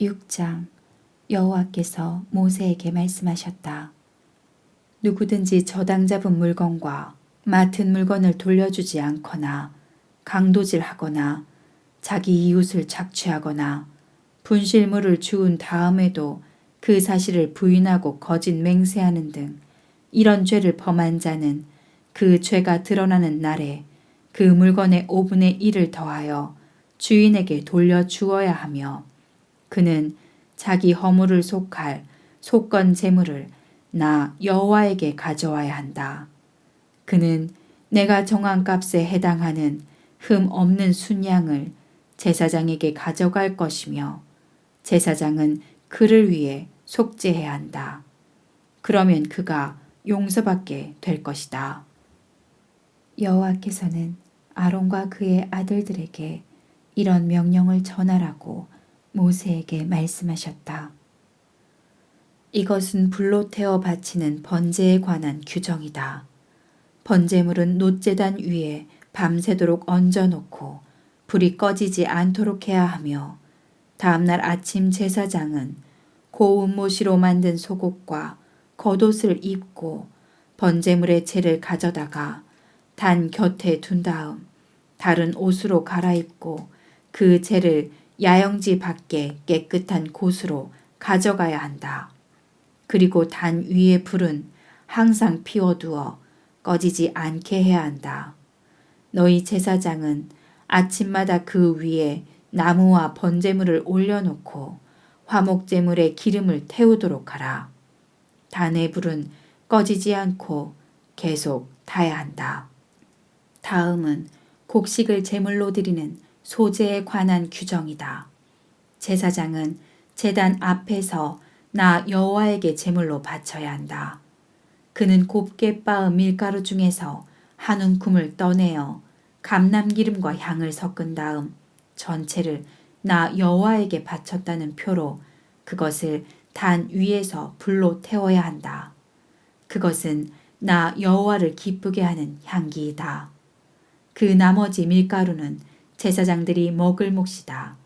6장 여호와께서 모세에게 말씀하셨다. 누구든지 저당 잡은 물건과 맡은 물건을 돌려주지 않거나 강도질하거나 자기 이웃을 착취하거나 분실물을 주운 다음에도 그 사실을 부인하고 거짓 맹세하는 등 이런 죄를 범한 자는 그 죄가 드러나는 날에 그 물건의 5분의 1을 더하여 주인에게 돌려 주어야 하며 그는 자기 허물을 속할 속건 재물을 나 여호와에게 가져와야 한다. 그는 내가 정한 값에 해당하는 흠 없는 순양을 제사장에게 가져갈 것이며 제사장은 그를 위해 속죄해야 한다. 그러면 그가 용서받게 될 것이다. 여호와께서는 아론과 그의 아들들에게 이런 명령을 전하라고 모세에게 말씀하셨다. 이것은 불로 태워 바치는 번제에 관한 규정이다. 번제물은 노제단 위에 밤새도록 얹어놓고 불이 꺼지지 않도록 해야 하며 다음날 아침 제사장은 고운 모시로 만든 속옷과 겉옷을 입고 번제물의 채를 가져다가 단 곁에 둔 다음 다른 옷으로 갈아입고 그 채를 야영지 밖에 깨끗한 곳으로 가져가야 한다. 그리고 단 위에 불은 항상 피워두어 꺼지지 않게 해야 한다. 너희 제사장은 아침마다 그 위에 나무와 번제물을 올려놓고 화목제물에 기름을 태우도록 하라. 단의 불은 꺼지지 않고 계속 타야 한다. 다음은 곡식을 제물로 드리는 소재에 관한 규정이다. 제사장은 제단 앞에서 나 여호와에게 제물로 바쳐야 한다. 그는 곱게 빻은 밀가루 중에서 한 움큼을 떠내어 감남기름과 향을 섞은 다음 전체를 나 여호와에게 바쳤다는 표로 그것을 단 위에서 불로 태워야 한다. 그것은 나 여호와를 기쁘게 하는 향기이다. 그 나머지 밀가루는 제사장들이 먹을 몫이다.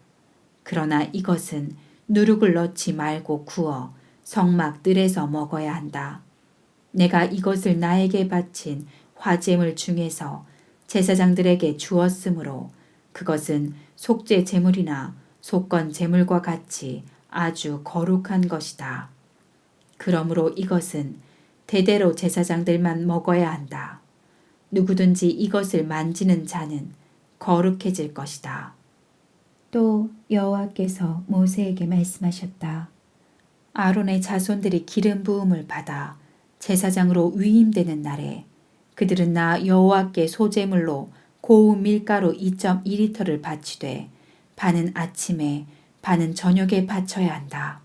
그러나 이것은 누룩을 넣지 말고 구워 성막 뜰에서 먹어야 한다. 내가 이것을 나에게 바친 화제물 중에서 제사장들에게 주었으므로 그것은 속죄 제물이나 속건 제물과 같이 아주 거룩한 것이다. 그러므로 이것은 대대로 제사장들만 먹어야 한다. 누구든지 이것을 만지는 자는 거룩해질 것이다. 또 여호와께서 모세에게 말씀하셨다. 아론의 자손들이 기름 부음을 받아 제사장으로 위임되는 날에 그들은 나 여호와께 소제물로 고운 밀가루 2.2리터를 바치되 반은 아침에 반은 저녁에 바쳐야 한다.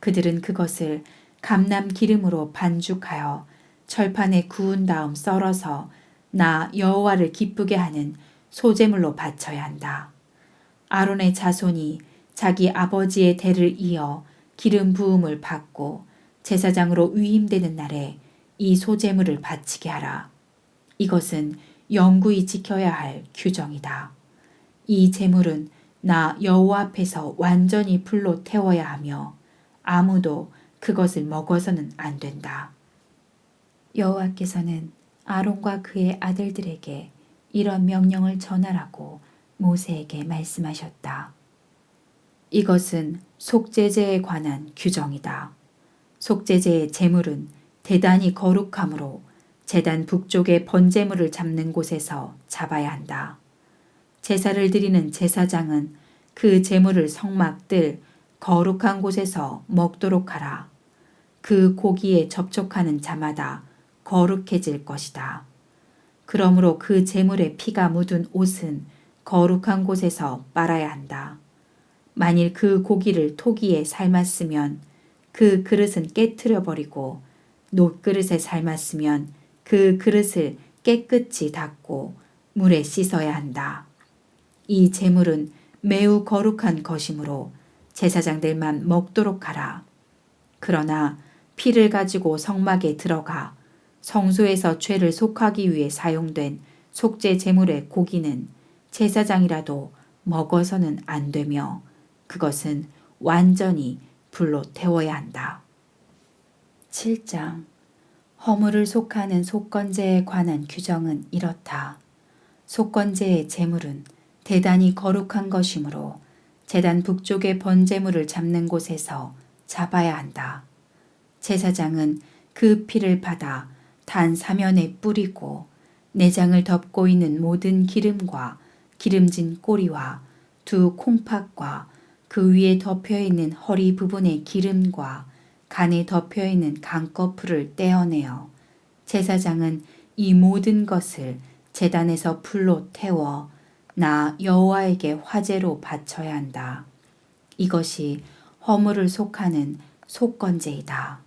그들은 그것을 감남 기름으로 반죽하여 철판에 구운 다음 썰어서 나 여호와를 기쁘게 하는 소제물로 바쳐야 한다. 아론의 자손이 자기 아버지의 대를 이어 기름 부음을 받고 제사장으로 위임되는 날에 이 소제물을 바치게 하라. 이것은 영구히 지켜야 할 규정이다. 이 제물은 나 여호와 앞에서 완전히 불로 태워야 하며 아무도 그것을 먹어서는 안 된다. 여호와께서는 아론과 그의 아들들에게 이런 명령을 전하라고 모세에게 말씀하셨다. 이것은 속죄제에 관한 규정이다. 속죄제의 제물은 대단히 거룩하므로 재단 북쪽의 번제물을 잡는 곳에서 잡아야 한다. 제사를 드리는 제사장은 그 제물을 성막들 거룩한 곳에서 먹도록 하라. 그 고기에 접촉하는 자마다 거룩해질 것이다. 그러므로 그 제물에 피가 묻은 옷은 거룩한 곳에서 빨아야 한다. 만일 그 고기를 토기에 삶았으면 그 그릇은 깨트려 버리고 놋그릇에 삶았으면 그 그릇을 깨끗이 닦고 물에 씻어야 한다. 이 제물은 매우 거룩한 것이므로 제사장들만 먹도록 하라. 그러나 피를 가지고 성막에 들어가 성소에서 죄를 속하기 위해 사용된 속죄 제물의 고기는 제사장이라도 먹어서는 안 되며 그것은 완전히 불로 태워야 한다. 7장 허물을 속하는 속건제에 관한 규정은 이렇다. 속건제의 제물은 대단히 거룩한 것이므로 재단 북쪽의 번제물을 잡는 곳에서 잡아야 한다. 제사장은 그 피를 받아 단 사면에 뿌리고 내장을 덮고 있는 모든 기름과 기름진 꼬리와 두 콩팥과 그 위에 덮여 있는 허리 부분의 기름과 간에 덮여 있는 간꺼풀을 떼어내어 제사장은 이 모든 것을 제단에서 불로 태워 나 여호와에게 화제로 바쳐야 한다. 이것이 허물을 속하는 속건제이다.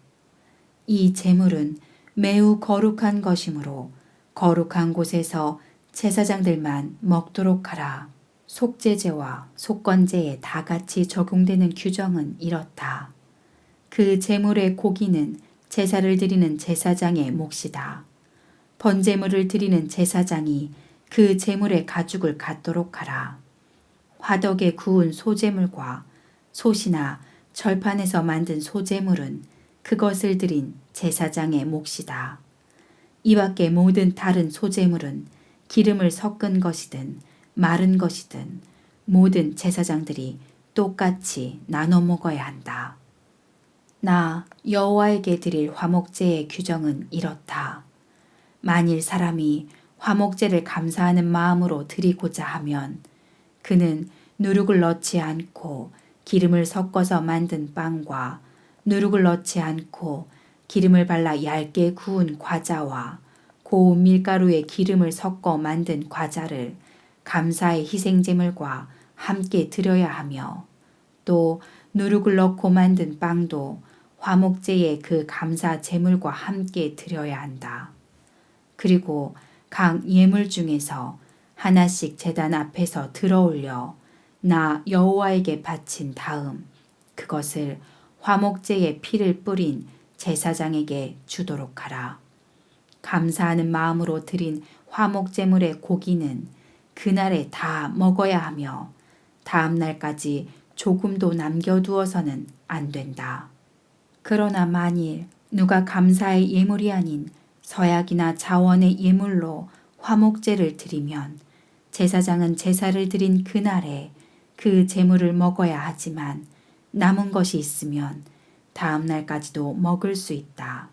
이 제물은 매우 거룩한 것이므로 거룩한 곳에서 제사장들만 먹도록 하라. 속제제와 속건제에 다 같이 적용되는 규정은 이렇다. 그 제물의 고기는 제사를 드리는 제사장의 몫이다. 번제물을 드리는 제사장이 그 제물의 가죽을 갖도록 하라. 화덕에 구운 소제물과 솥이나 절판에서 만든 소제물은 그것을 드린 제사장의 몫이다. 이 밖에 모든 다른 소제물은 기름을 섞은 것이든 마른 것이든 모든 제사장들이 똑같이 나눠 먹어야 한다. 나 여호와에게 드릴 화목제의 규정은 이렇다. 만일 사람이 화목제를 감사하는 마음으로 드리고자 하면 그는 누룩을 넣지 않고 기름을 섞어서 만든 빵과 누룩을 넣지 않고 기름을 발라 얇게 구운 과자와 고운 밀가루에 기름을 섞어 만든 과자를 감사의 희생제물과 함께 드려야 하며 또 누룩을 넣고 만든 빵도 화목제의 그 감사 제물과 함께 드려야 한다. 그리고 각 예물 중에서 하나씩 제단 앞에서 들어올려 나 여호와에게 바친 다음 그것을 화목제에 피를 뿌린 제사장에게 주도록 하라. 감사하는 마음으로 드린 화목제물의 고기는 그날에 다 먹어야 하며 다음 날까지 조금도 남겨두어서는 안 된다. 그러나 만일 누가 감사의 예물이 아닌 서약이나 자원의 예물로 화목제를 드리면 제사장은 제사를 드린 그날에 그 제물을 먹어야 하지만 남은 것이 있으면 다음 날까지도 먹을 수 있다.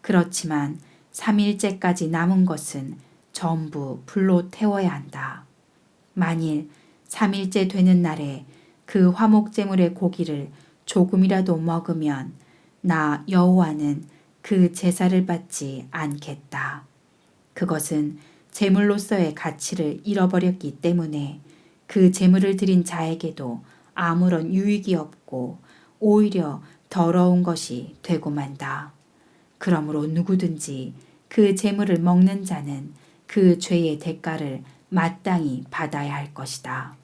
그렇지만 3일째까지 남은 것은 전부 불로 태워야 한다. 만일 3일째 되는 날에 그 화목제물의 고기를 조금이라도 먹으면 나 여호와는 그 제사를 받지 않겠다. 그것은 제물로서의 가치를 잃어버렸기 때문에 그 제물을 드린 자에게도 아무런 유익이 없고 오히려 더러운 것이 되고 만다. 그러므로 누구든지 그 제물을 먹는 자는 그 죄의 대가를 마땅히 받아야 할 것이다.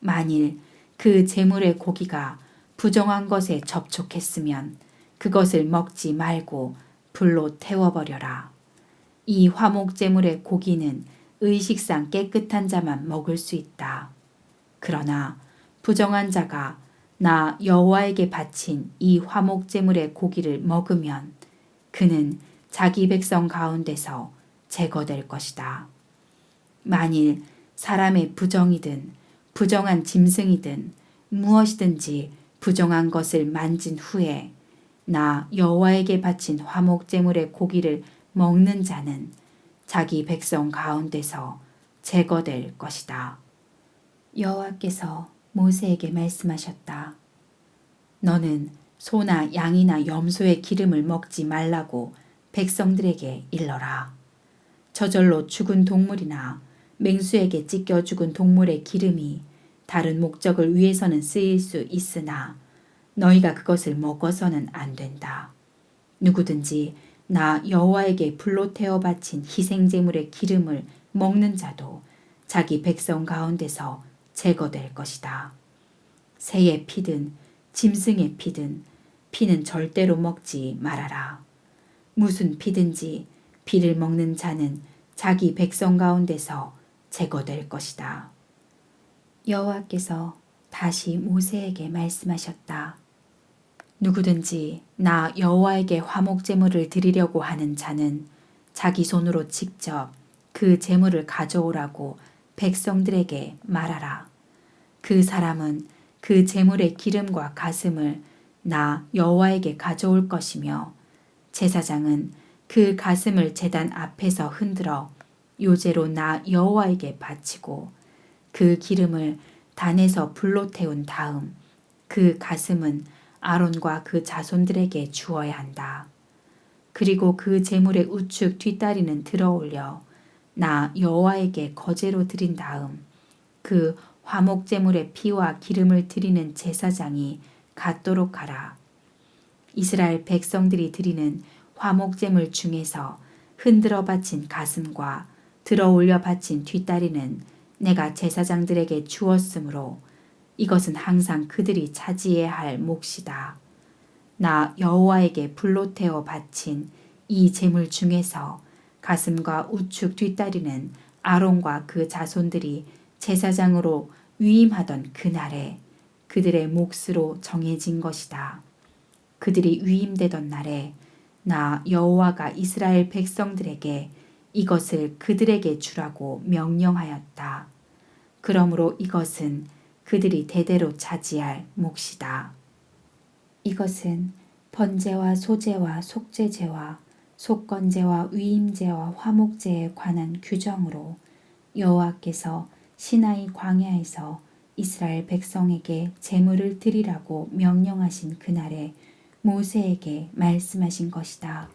만일 그 제물의 고기가 부정한 것에 접촉했으면 그것을 먹지 말고 불로 태워버려라. 이 화목제물의 고기는 의식상 깨끗한 자만 먹을 수 있다. 그러나 부정한 자가 나 여호와에게 바친 이 화목 제물의 고기를 먹으면 그는 자기 백성 가운데서 제거될 것이다. 만일 사람의 부정이든 부정한 짐승이든 무엇이든지 부정한 것을 만진 후에 나 여호와에게 바친 화목 제물의 고기를 먹는 자는 자기 백성 가운데서 제거될 것이다. 여호와께서 모세에게 말씀하셨다. 너는 소나 양이나 염소의 기름을 먹지 말라고 백성들에게 일러라. 저절로 죽은 동물이나 맹수에게 찢겨 죽은 동물의 기름이 다른 목적을 위해서는 쓰일 수 있으나 너희가 그것을 먹어서는 안 된다. 누구든지 나 여호와에게 불로 태워 바친 희생 제물의 기름을 먹는 자도 자기 백성 가운데서 제거될 것이다. 새의 피든 짐승의 피든 피는 절대로 먹지 말아라. 무슨 피든지 피를 먹는 자는 자기 백성 가운데서 제거될 것이다. 여호와께서 다시 모세에게 말씀하셨다. 누구든지 나 여호와에게 화목 제물을 드리려고 하는 자는 자기 손으로 직접 그 제물을 가져오라고 백성들에게 말하라. 그 사람은 그 제물의 기름과 가슴을 나 여호와에게 가져올 것이며 제사장은 그 가슴을 제단 앞에서 흔들어 요제로 나 여호와에게 바치고 그 기름을 단에서 불로 태운 다음 그 가슴은 아론과 그 자손들에게 주어야 한다. 그리고 그 제물의 우측 뒷다리는 들어 올려 나 여호와에게 거제로 드린 다음 그 화목 제물의 피와 기름을 드리는 제사장이 갖도록 하라. 이스라엘 백성들이 드리는 화목 제물 중에서 흔들어 바친 가슴과 들어 올려 바친 뒷다리는 내가 제사장들에게 주었으므로 이것은 항상 그들이 차지해야 할 몫이다. 나 여호와에게 불로 태워 바친 이 제물 중에서 가슴과 우측 뒷다리는 아론과 그 자손들이 제사장으로 위임하던 그날에 그들의 몫으로 정해진 것이다. 그들이 위임되던 날에 나 여호와가 이스라엘 백성들에게 이것을 그들에게 주라고 명령하였다. 그러므로 이것은 그들이 대대로 차지할 몫이다. 이것은 번제와 소제와 속제제와 속건제와 위임제와 화목제에 관한 규정으로 여호와께서 시나이 광야에서 이스라엘 백성에게 제물을 드리라고 명령하신 그날에 모세에게 말씀하신 것이다.